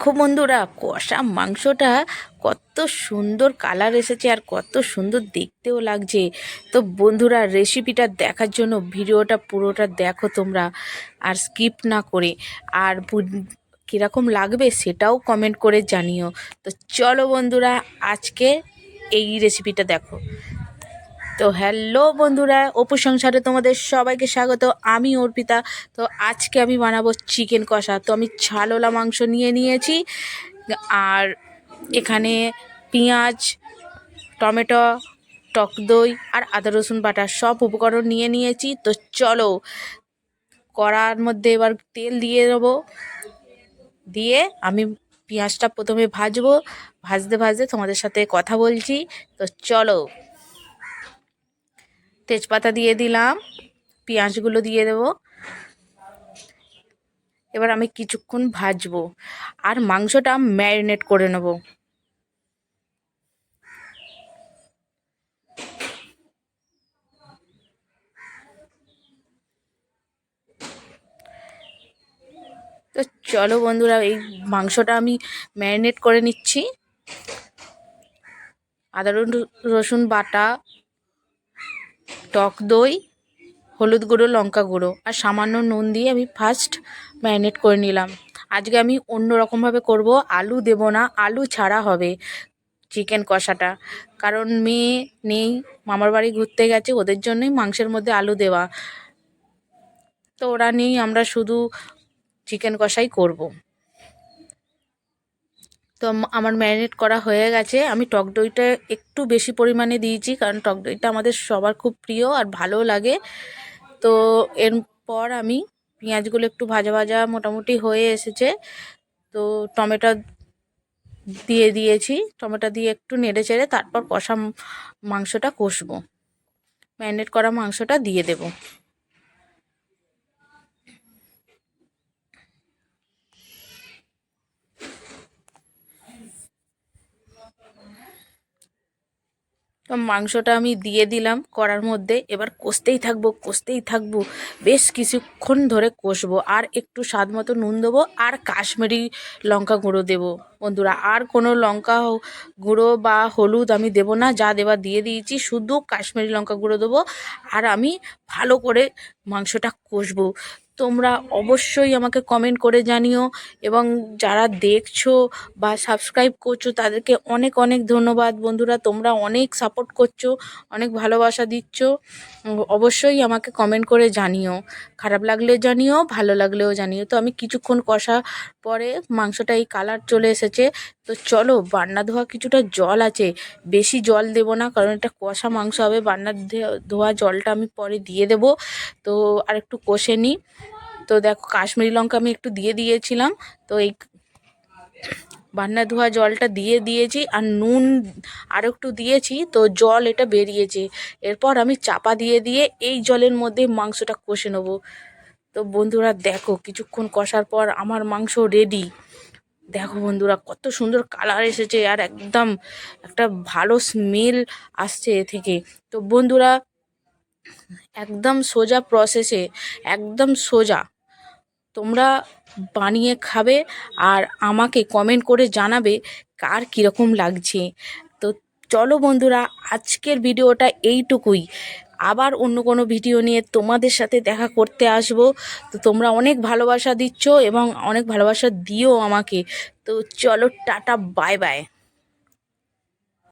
দেখো বন্ধুরা, কষা মাংসটা কত সুন্দর কালার এসেছে আর কত সুন্দর দেখতেও লাগছে। তো বন্ধুরা রেসিপিটা দেখার জন্য, ভিডিওটা পুরোটা দেখো তোমরা আর স্কিপ না করে। আর কীরকম লাগবে সেটাও কমেন্ট করে জানিও। তো চলো বন্ধুরা, আজকে এই রেসিপিটা দেখো। তো হ্যালো বন্ধুরা, অপু সংসারে তোমাদের সবাইকে স্বাগত। আমি অর্পিতা। তো আজকে আমি বানাবো চিকেন কষা। তো আমি ছালোলা মাংস নিয়ে নিয়েছি। আর এখানে পেঁয়াজ, টমেটো, টক দই আর আদা রসুন বাটা সব উপকরণ নিয়ে নিয়েছি। তো চলো কড়ার মধ্যে এবার তেল দিয়ে দেবো। দিয়ে আমি পেঁয়াজটা প্রথমে ভাজবো। ভাজতে ভাজতে তোমাদের সাথে কথা বলছি। তো চলো। তেজপাতা দিয়ে দিলাম, পেঁয়াজগুলো দিয়ে দেবো। এবার আমি কিছুক্ষণ ভাজবো আর মাংসটা ম্যারিনেট করে নেব। তো চলো বন্ধুরা, এই মাংসটা আমি ম্যারিনেট করে নিচ্ছি। আদা রসুন- বাটা টক দই, হলুদ গুঁড়ো, লঙ্কা গুঁড়ো আর সামান্য নুন দিয়ে আমি ফার্স্ট ম্যারিনেট করে নিলাম। আজকে আমি অন্য রকমভাবে করব, আলু দেব না, আলু ছাড়া হবে চিকেন কষাটা। কারণ মেয়ে নেই, মামার বাড়ি ঘুরতে গেছে, ওদের জন্যই মাংসের মধ্যে আলু দেওয়া। তো ওরা নেই, আমরা শুধু চিকেন কষাই করব। তো আমার ম্যারিনেট করা হয়ে গেছে। আমি টক দইটা একটু বেশি পরিমাণে দিয়েছি, কারণ টক দইটা আমাদের সবার খুব প্রিয় আর ভালো লাগে। তো এরপর আমি পেঁয়াজগুলো একটু ভাজা ভাজা মোটামুটি হয়ে এসেছে। তো টমেটো দিয়ে দিয়েছি। টমেটো দিয়ে একটু নেড়ে চেড়ে তারপর কষা মাংসটা কষবো। ম্যারিনেট করা মাংসটা দিয়ে দেবো। তো মাংসটা আমি দিয়ে দিলাম করার মধ্যে। এবার কষতেই থাকব কষতেই থাকব। বেশ কিছুক্ষণ ধরে কষবো। আর একটু স্বাদ মতো নুন দেবো আর কাশ্মীরি লঙ্কা গুঁড়ো দেবো। বন্ধুরা, আর কোনো লঙ্কা গুঁড়ো বা হলুদ আমি দেবো না, যা দেওয়া দিয়ে দিয়েছি, শুধু কাশ্মীরি লঙ্কা গুঁড়ো দেবো, আর আমি ভালো করে মাংসটা কষবো। তোমরা অবশ্যই আমাকে কমেন্ট করে জানিও, এবং যারা দেখছ বা সাবস্ক্রাইব করছ, তাদেরকে অনেক অনেক ধন্যবাদ বন্ধুরা, তোমরা অনেক সাপোর্ট করছ, অনেক ভালোবাসা দিচ্ছ, অবশ্যই আমাকে কমেন্ট করে জানিও। খারাপ লাগলেও জানিও, ভালো লাগলেও জানিও। তো আমি কিছুক্ষণ কষা পরে মাংসটা এই কালার চলে এসেছে। তো চলো বান্না ধোয়া কিছুটা জল আছে। বেশি জল দেব না, কারণ এটা কষা মাংস হবে। বান্না ধোয়া জলটা আমি পরে দিয়ে দেব। তো আর একটু কষে নিই। তো দেখো কাশ্মীরি লঙ্কা আমি একটু দিয়ে দিয়েছিলাম। তো এই বান্না ধোয়া জলটা দিয়ে দিয়েছি আর নুন আর একটু দিয়েছি। তো জল এটা বেরিয়েছে। এরপর আমি চাপা দিয়ে দিয়ে এই জলের মধ্যে মাংসটা কষে নেব। তো বন্ধুরা দেখো, কিছুক্ষণ কষার পর আমার মাংস রেডি দেখো বন্ধুরা, কত সুন্দর কালার এসেছে আর একদম একটা ভালো স্মেল আসছে এ থেকে। তো বন্ধুরা, একদম সোজা প্রসেসে একদম সোজা। তোমরা বানিয়ে খাবে আর আমাকে কমেন্ট করে জানাবে কার কীরকম লাগছে। তো চলো বন্ধুরা, আজকের ভিডিওটা এইটুকুই। আবার অন্য কোনো ভিডিও নিয়ে তোমাদের সাথে দেখা করতে আসব। তো তোমরা অনেক ভালোবাসা দিচ্ছ এবং অনেক ভালোবাসা দিও আমাকে। তো চলো টাটা, বাই বাই।